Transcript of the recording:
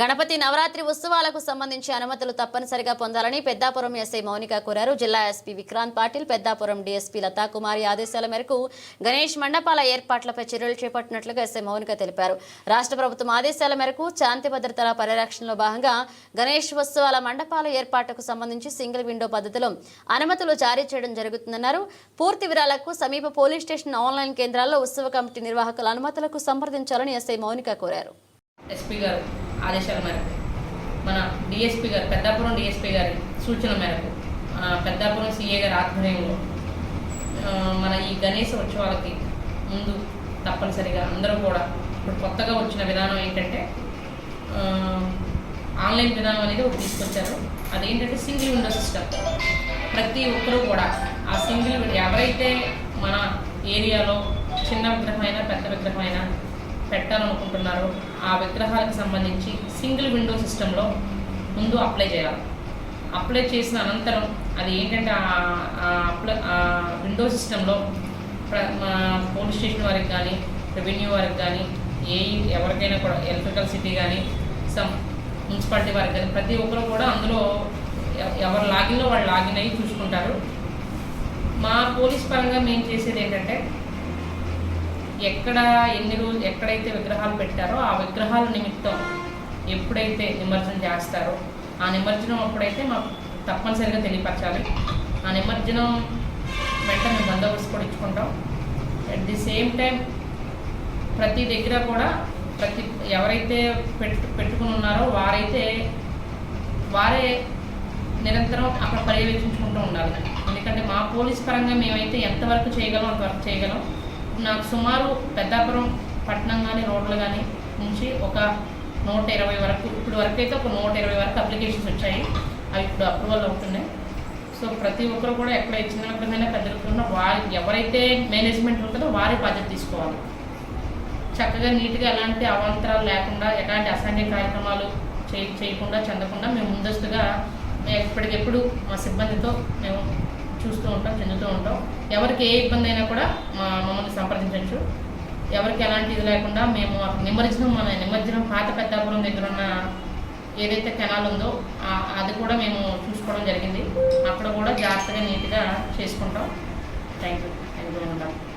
గణపతి నవరాత్రి ఉత్సవాలకు సంబంధించి అనుమతులు తప్పనిసరిగా పొందాలని పెద్దాపురం ఎస్ఐ మౌనిక కోరారు. జిల్లా ఎస్పీ విక్రాంత్ పాటిల్ పెద్దాపురం డీఎస్పీ లతాకుమారి ఆదేశాల మేరకు గణేష్ మండపాల ఏర్పాట్లపై చర్యలు చేపట్టినట్లుగా ఎస్ఐ మౌనిక తెలిపారు. రాష్ట్ర ప్రభుత్వం ఆదేశాల మేరకు శాంతి భద్రతల పరిరక్షణలో భాగంగా గణేష్ ఉత్సవాల మండపాల ఏర్పాటుకు సంబంధించి సింగిల్ విండో పద్ధతిలో అనుమతులు జారీ చేయడం జరుగుతుందన్నారు. పూర్తి వివరాలకు సమీప పోలీస్ స్టేషన్ ఆన్లైన్ కేంద్రాల్లో ఉత్సవ కమిటీ నిర్వాహకుల అనుమతులకు సంప్రదించాలని ఎస్ఐ మౌనిక కోరారు. ఎస్పీ గారు ఆదేశాల మేరకు మన డిఎస్పీ గారు పెద్దాపురం డిఎస్పీ గారి సూచన మేరకు పెద్దాపురం సిఏ గారి ఆధ్వర్యంలో మన ఈ గణేష ఉత్సవాలకి ముందు తప్పనిసరిగా అందరూ కూడా ఇప్పుడు కొత్తగా వచ్చిన విధానం ఏంటంటే ఆన్లైన్ విధానం అనేది ఒకటి తీసుకొచ్చారు. అదేంటంటే సింగిల్ విండో సిస్టమ్. ప్రతి ఒక్కరూ కూడా ఆ సింగిల్ ఎవరైతే మన ఏరియాలో చిన్న విగ్రహమైనా పెద్ద విగ్రహమైనా పెట్టాలనుకుంటున్నారో ఆ విగ్రహాలకు సంబంధించి సింగిల్ విండో సిస్టంలో ముందు అప్లై చేయాలి. అప్లై చేసిన అనంతరం అది ఏంటంటే ఆ- అప్లై విండో సిస్టంలో పోలీస్ స్టేషన్ వారికి కానీ రెవెన్యూ వారికి కానీ ఏ ఎవరికైనా కూడా ఎలక్ట్రికల్ సిటీ కానీ సమ్ మున్సిపాలిటీ వారికి కానీ ప్రతి ఒక్కరు కూడా అందులో ఎవరు లాగిన్లో వాళ్ళు లాగిన్ అయ్యి చూసుకుంటారు. మా పోలీస్ పరంగా మేము చేసేది ఏంటంటే ఎక్కడ ఎన్ని రోజులు ఎక్కడైతే విగ్రహాలు పెట్టారో ఆ విగ్రహాల నిమిత్తం ఎప్పుడైతే నిమజ్జనం చేస్తారో ఆ నిమజ్జనం అప్పుడైతే మాకు తప్పనిసరిగా తెలియపరచాలి. ఆ నిమజ్జనం వెంటనే మేము బందోబస్తు కూడా ఇచ్చుకుంటాం. అట్ ది సేమ్ టైం ప్రతి దగ్గర కూడా ప్రతి ఎవరైతే పెట్టు పెట్టుకుని ఉన్నారో వారైతే వారే నిరంతరం అక్కడ పర్యవేక్షించుకుంటూ ఉండాలి. ఎందుకంటే మా పోలీస్ పరంగా మేమైతే ఎంతవరకు చేయగలం అంతవరకు చేయగలం. నాకు సుమారు పెద్దాపురం పట్టణం కానీ రోడ్లు కానీ నుంచి ఒక నూట ఇరవై వరకు ఇప్పుడు వరకు అయితే ఒక నూట ఇరవై వరకు అప్లికేషన్స్ వచ్చాయి. అవి ఇప్పుడు అప్రూవల్ అవుతున్నాయి. సో ప్రతి ఒక్కరు కూడా ఎక్కడ చిన్న విగ్రహమైనా పెద్ద విగ్రహమైనా వారి ఎవరైతే మేనేజ్మెంట్ ఉంటుందో వారి బాధ్యత తీసుకోవాలి. చక్కగా నీట్గా ఎలాంటి అవాంతరాలు లేకుండా ఎలాంటి అసాంఘ్య కార్యక్రమాలు చేయ చేయకుండా చెందకుండా మేము ముందస్తుగా మేము ఎప్పటికెప్పుడు మా సిబ్బందితో మేము చూస్తూ ఉంటాం చెందుతూ ఉంటాం. ఎవరికి ఏ ఇబ్బంది అయినా కూడా మా మమ్మల్ని సంప్రదించవచ్చు. ఎవరికి ఎలాంటి ఇది లేకుండా మేము నిమజ్జనం మన నిమజ్జనం పాత పెద్దాపురం దగ్గర ఉన్న ఏదైతే కెనాల్ ఉందో అది కూడా మేము చూసుకోవడం జరిగింది. అక్కడ కూడా జాగ్రత్తగా నీట్గా చేసుకుంటాం. Thank you thank you